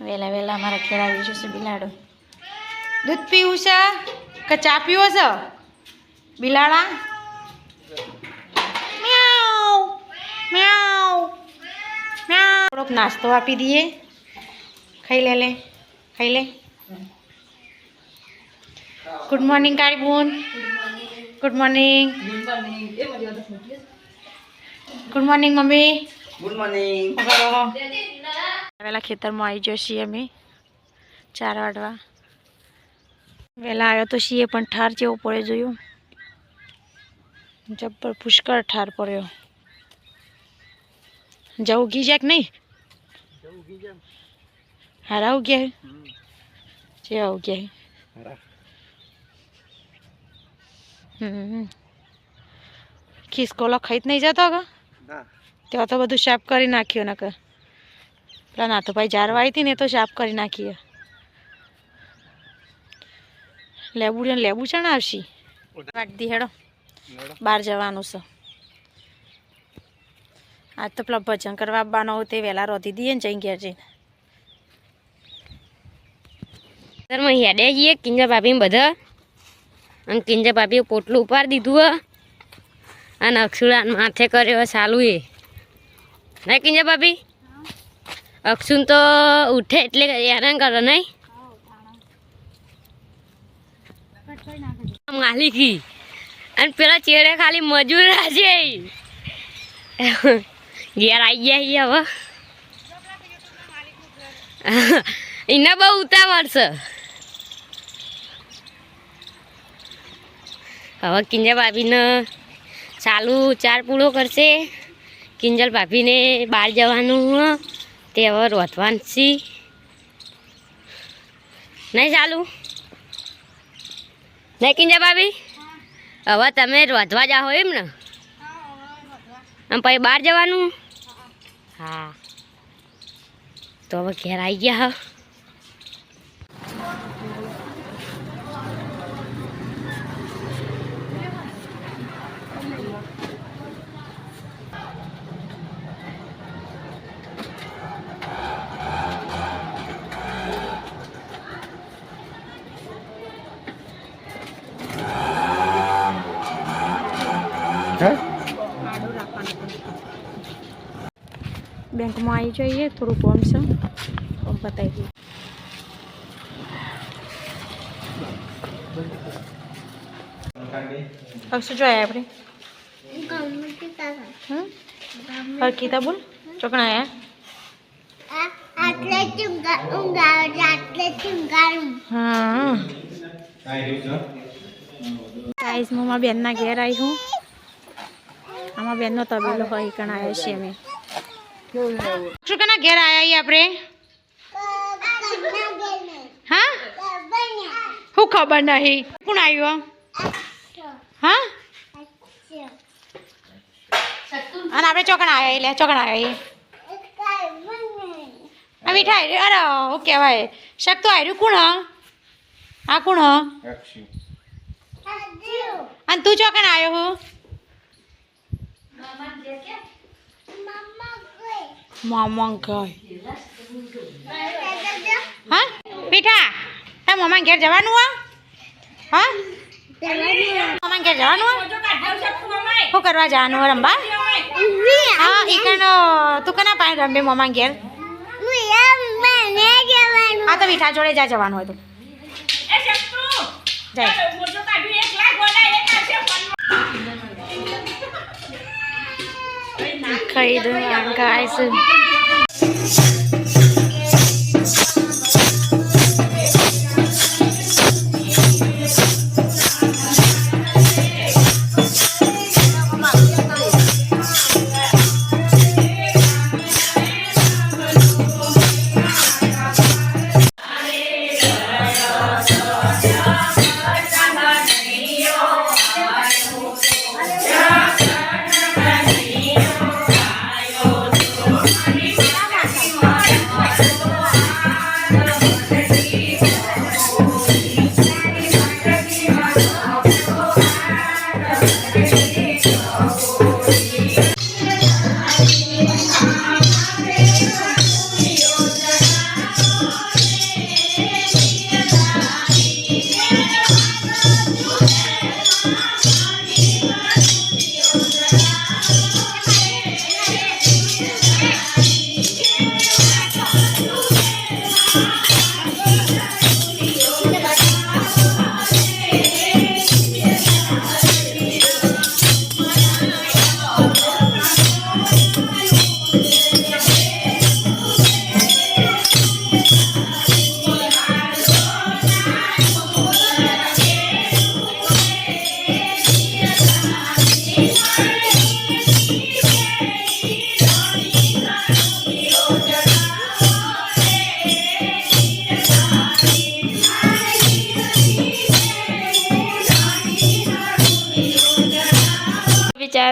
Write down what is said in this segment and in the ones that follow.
વહેલા વહેલા અમારા ખેડાવી જશે બિલાડો. દૂધ પીવું છે કે ચા પીવો છે? બિલાડા? મ્યાઉ મ્યાઉ મ્યાઉ. થોડોક નાસ્તો આપી દઈએ. ખાઈ લે લે ખાઈ લે. ગુડ મોર્નિંગ કાળી બોન good morning good morning mummy. Good morning વહેલા ખેતરમાં આવી જઈએ અમે ચાર વાડવા. વહેલા આવ્યો તો છીએ પણ ઠાર જેવો પડે જોયું. જબ્બર પુષ્કળ ઠાર પડ્યો. જવું ઘી જાય કે નહીં? હારા ઉગ્યા જે ઉગ્યા હમ. ખિસકોલો ખાઈ જ નહીં જતો કે ત્યાં તો બધું સાફ કરી નાખ્યું નકર. પેલા ના તો ભાઈ જારવા આવી હતી ને તો સાફ કરી નાખીએ. લેબુ ને લેબુ છે ને આવશી વાટતી હેડો. બહાર જવાનું છે. આજ તો પેલા ભજન કરવા આવવાનો હોય તે વહેલા રોધી દઈએ ને જઈ ઘેર જઈને. માં હેડે જઈએ કિંજા ભાભી બધા. અને કિંજા ભાભીએ પોટલું ઉપાડી દીધું હ. અને અક્ષુરા માથે કર્યો સાલું એ ના કિંજા ભાભી? અક્ષુન તો ઉઠે એટલે હેરાન કરો નહીં. માલિકી અને પેલા ચેડે ખાલી મજૂર છે ઘેર આવી ગયા હવે. એને બહુ ઉતાવળ છે. હવે કિંજલ ભાભીને ચાલુ ચાર પૂળો કરશે. કિંજલ ભાભીને બહાર જવાનું તે હવે રોધવાન છે. નહીં ચાલુ? નહીં કિંજલ ભાભી? હવે તમે રોધવા જાઓ એમ ને? આમ પછી બહાર જવાનું? હા. તો હવે ઘેર આવી ગયા હા. બેંકમાં આવી જઈએ થોડું કોમ છે. કોમ પતાવી દઈએ. અક્ષુ જોયા આપણે? હમ? હરકીતા બોલ. ચોકણા આયા હા. ગાઈસ હું બેનના ઘેર આવી હું. આમાં બેનનો તબેલો હોય કણ આવ્યા છીએ અમે. શું કના ઘેર આવ્યા આપણે? હા? શું ખબર નહીં. કોણ આવ્યો હા? અને આપણે ચોકણા આવ્યા એટલે ચોકણા આવ્યા મીઠા મીઠાઈ અરે શું કહેવાય. શકતો આવ્યું કોણ હ? આ કોણ હ? અને તું ચોકણ આવ્યો હું? મામા ગઈ. હા? પીઠા તાર મમ્મા ઘેર જવાનું હો હા? મમ્મા ઘેર જવાનું હો શું કરવા જવાનું હો રંબા હા ઈકણ તું કના પાણી રમે મમ્મા ઘેર? હા તો મીઠા જોડે જા જવાનું હોય તો. જાય. How you doing, guys.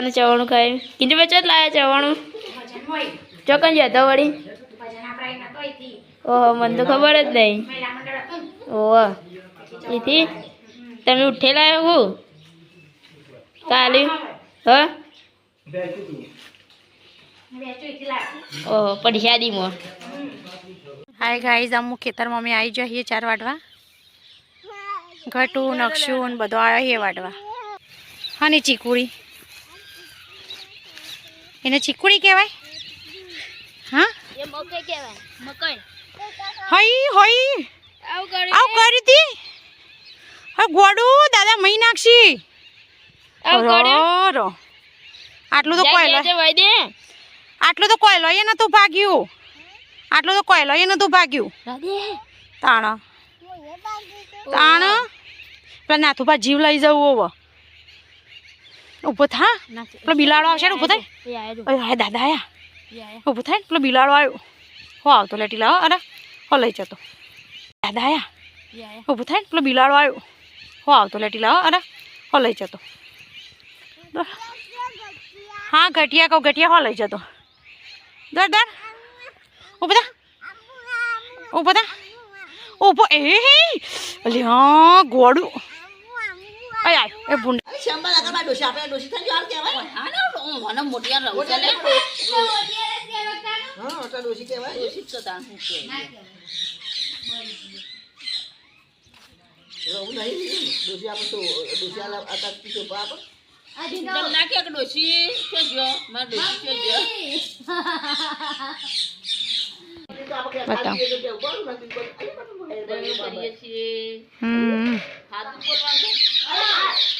બટાકાનું ચવાણું ખાય. કીધું ભાઈ, ચોટ લાવ્યા ચવાણું? ચોકન જ જતો વળી. ઓહો, મને તો ખબર જ નહીં. હતું. ઓહો, એથી તમે ઉઠેલા હું કાલે હ. ઓહો પરસાદીમાં હાય ગાઈઝ અમુક ખેતરમાં અમે આવી જઈએ ચાર વાટવા. ઘટું, નકશું બધો આવ્યો છે વાટવા. હા ને ચીકુડી એને ચીકુડી કહેવાય? હા? એ મકઈ કહેવાય. મકઈ. હઈ હઈ. આવું કરી આવ કરી હા ગોડું દાદા મહી નાખશી આવું રો આટલું તો ભાઈ આટલું તો કોયલો એ નતું ભાગ્યું. આટલું તો કોયલો એ નતું ભાગ્યું. તાણ. તાણ. પેલા નાથુભા જીવ લઈ જવું હવે. ઊભો થા. પેલો બિલાડો આવશે ને ઊભો થાય? અરે દાદા આયા ઊભો થાય પેલો બિલાડો આવ્યો. હો આવતો લેટી લાવો અરે હો લઈ જતો. દાદા આયા ઊભો થાય પેલો બિલાડો આવ્યો. હો આવતો લેટી લાવો અરે હો લઈ જતો. હા ઘટિયા કહું ઘટિયા હો લઈ જતો. દર દર. ઊભો થા. ઊભો થા. ઊભો એ હા. ગોડું. અય એ ભૂંડ બતાવ હમ આયું હમ શાક ભાજી રોટલા ઘઉંની રોટલી ઓહો બહુ બધું બનાવી દીધું દાણા ચટલી જફા બધું અલગ અલગ ખાવાનું ના એ ડોશી ચાર જણો જ. ચાર જણો હોય ને ખાવામાં અલગ અલગ ચેટલું?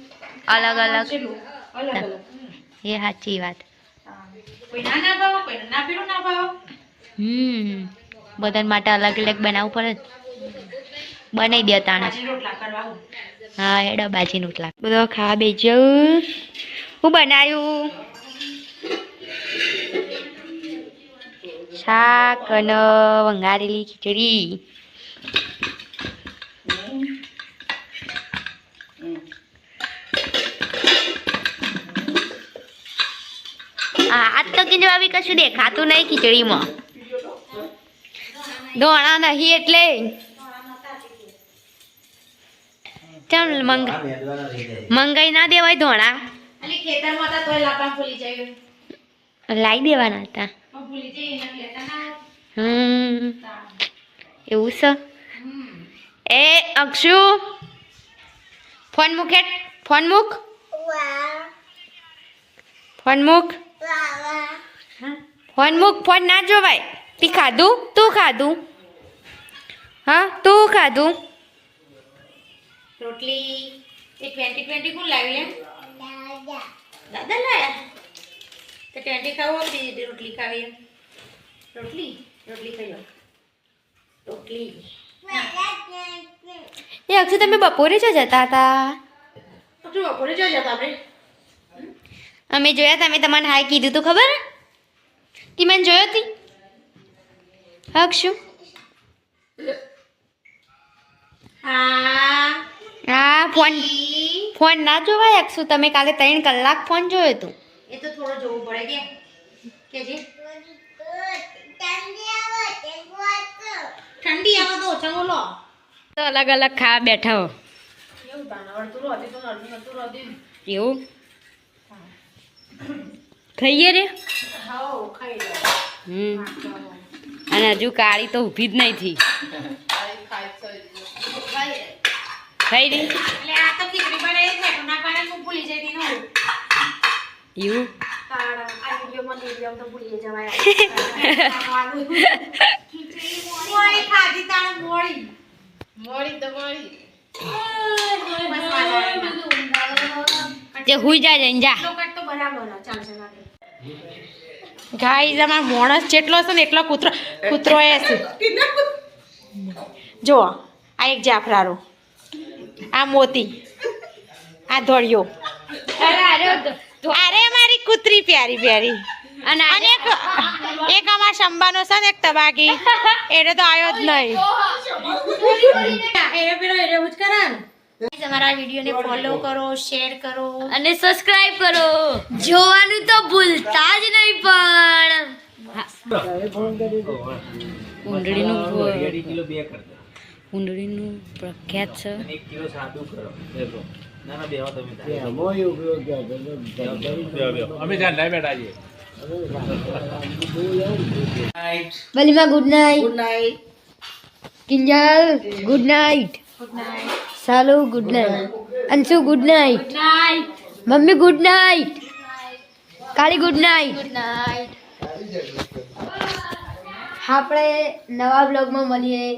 કોઈ અલગ. એ સાચી વાત. હમ. બધા માટે અલગ અલગ બનાવવું પડે બનાવી દે તાણે. હા એડો બાજી રોટલા. બધો ખાવા બેજો હું બનાવ્યું શાક અને વંગારેલી ખીચડી. તો કશું દેખાતું નહીં ખીચડીમાં. ધોણા નહીં એટલે. ચાલ મંગ મંગાઈ ના દેવાય ધોણા. અલી ખેતરમાં હતા તોય લાપા ફૂલી જાય. લાવી દેવાના હતા. હમ. એવું છે એ અક્ષુ ફોન મૂક હેઠ ફોન મૂક ફોન મૂક ફોન મૂક ફોન ના જોવાય. તી ખાધું? તું ખાધું? હા તું ખાધું? રોટલી એ ટ્વેન્ટી ટ્વેન્ટી કોણ લાવી દાદા. લાયા? તો ટ્વેન્ટી ખાવું હોય રોટલી ખાવી રોટલી? રોટલી ખાઈ રોટલી. એ અક્ષુ તમે બપોરે જો જતા હતા? બપોરે જો જતા આપણે. અમે જોયા તમે તમારે હાય કીધું તું ખબર? મને જોયો હતી? અક્ષુ હા. હા ફોન ફોન ના જોવાય અક્ષુ તમે કાલે ત્રણ કલાક ફોન જોયો હતો એ તો થોડો જોવું પડે કે. કેજે. ઠંડી આવે તો ઓછા બોલો. તો અલગ અલગ ખા બેઠા હો. તો એવું? ખાઈએ રે? હાઉ ખાઈ લો. હમ. અને હજુ કાળી તો ઊભી જ નહીં થઈ. ખાઈ રે એટલે આ તો ખીચડી બનાવી છે ના કારણે હું ભૂલી જઈ હતી ને હું. એવું? તાળ આ વિડીયોમાં વીડિયો તો ભૂલી તે હુઈ જા જઈને જા ગાઈઝ આમાં માણસ જેટલો છે ને એટલો કૂતરો કૂતરો એ છે આ એક જાફરારો આ મોતી આ ધોળિયો અરે મારી કૂતરી પ્યારી પ્યારી અને એક એક અમાર શંબાનો છે ને એક તબાકી એટલે તો આવ્યો જ નહીં. એને પેલો એવું જ કરે અમારા વિડીયોને ફોલો કરો શેર કરો. અને સબસ્ક્રાઇબ કરો. જોવાનું તો ભૂલતા જ નહીં પણ. ઊંડળીનું કિલો બે કરતા ઊંડળીનું પ્રખ્યાત છે. એક કિલો સાદું કરો. ના ના બેવા તમે. અમે બેઠા છીએ બલીમાં good night good night Kinjal good night Salu good night Anshu good night mummy good night Kali good night આપણે નવા બ્લોગમાં મળીએ